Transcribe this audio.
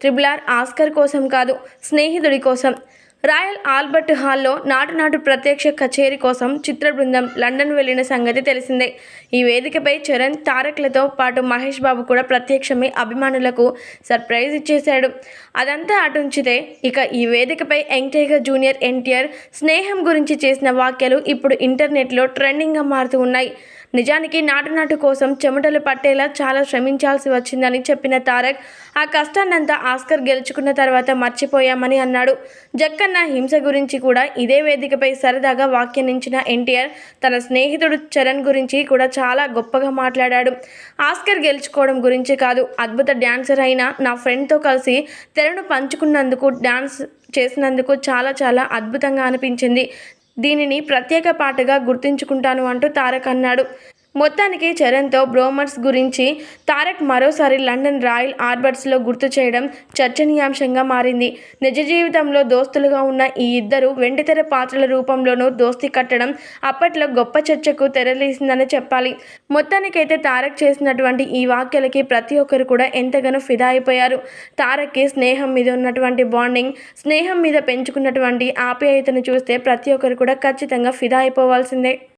Triple R Oscar కోసం కాదు స్నేహితుడి కోసం. రాయల్ ఆల్బర్ట్ హాల్లో నాటు నాటు ప్రత్యక్ష కచేరీ కోసం చిత్ర బృందం లండన్ వెళ్ళిన సంగతి తెలిసిందే. ఈ వేదికపై చరణ్ తారక్లతో పాటు మహేష్ బాబు కూడా ప్రత్యక్షమై అభిమానులకు సర్ప్రైజ్ ఇచ్చేశాడు. అదంతా అటుంచితే ఇక ఈ వేదికపై యంగ్ టైగర్ జూనియర్ ఎన్టీఆర్ స్నేహం గురించి చేసిన వాక్యాలు ఇప్పుడు ఇంటర్నెట్లో ట్రెండింగ్గా మారుతూ ఉన్నాయి. నిజానికి నాటు నాటు కోసం చెమటలు పట్టేలా చాలా శ్రమించాల్సి వచ్చిందని చెప్పిన తారక్ ఆ కష్టాన్నంతా ఆస్కర్ గెలుచుకున్న తర్వాత మర్చిపోయామని అన్నాడు. జక్కన్న హింస గురించి కూడా ఇదే వేదికపై సరదాగా వ్యాఖ్యానించిన ఎన్టీఆర్ తన స్నేహితుడు చరణ్ గురించి కూడా చాలా గొప్పగా మాట్లాడాడు. ఆస్కర్ గెలుచుకోవడం గురించి కాదు అద్భుత డ్యాన్సర్ అయిన నా ఫ్రెండ్తో కలిసి తెరను పంచుకున్నందుకు డ్యాన్స్ చేసినందుకు చాలా చాలా అద్భుతంగా అనిపించింది. దీనిని ప్రత్యేక పాటగా గుర్తుంచుకుంటాను అంటూ తారక్ అన్నాడు. మొత్తానికి చరణ్తో బ్రోమర్స్ గురించి తారక్ మరోసారి లండన్ రాయల్ ఆర్బర్ట్స్లో గుర్తు చేయడం చర్చనీయాంశంగా మారింది. నిజ జీవితంలో దోస్తులుగా ఉన్న ఈ ఇద్దరు వెండితెర పాత్రల రూపంలోనూ దోస్తి కట్టడం అప్పట్లో గొప్ప చర్చకు తెరలేసిందని చెప్పాలి. మొత్తానికైతే తారక్ చేసినటువంటి ఈ వ్యాఖ్యలకి ప్రతి ఒక్కరు కూడా ఎంతగానో ఫిదా అయిపోయారు. తారక్కి స్నేహం మీద ఉన్నటువంటి బాండింగ్ స్నేహం మీద పెంచుకున్నటువంటి ఆప్యాయతను చూస్తే ప్రతి ఒక్కరు కూడా ఖచ్చితంగా ఫిదా అయిపోవాల్సిందే.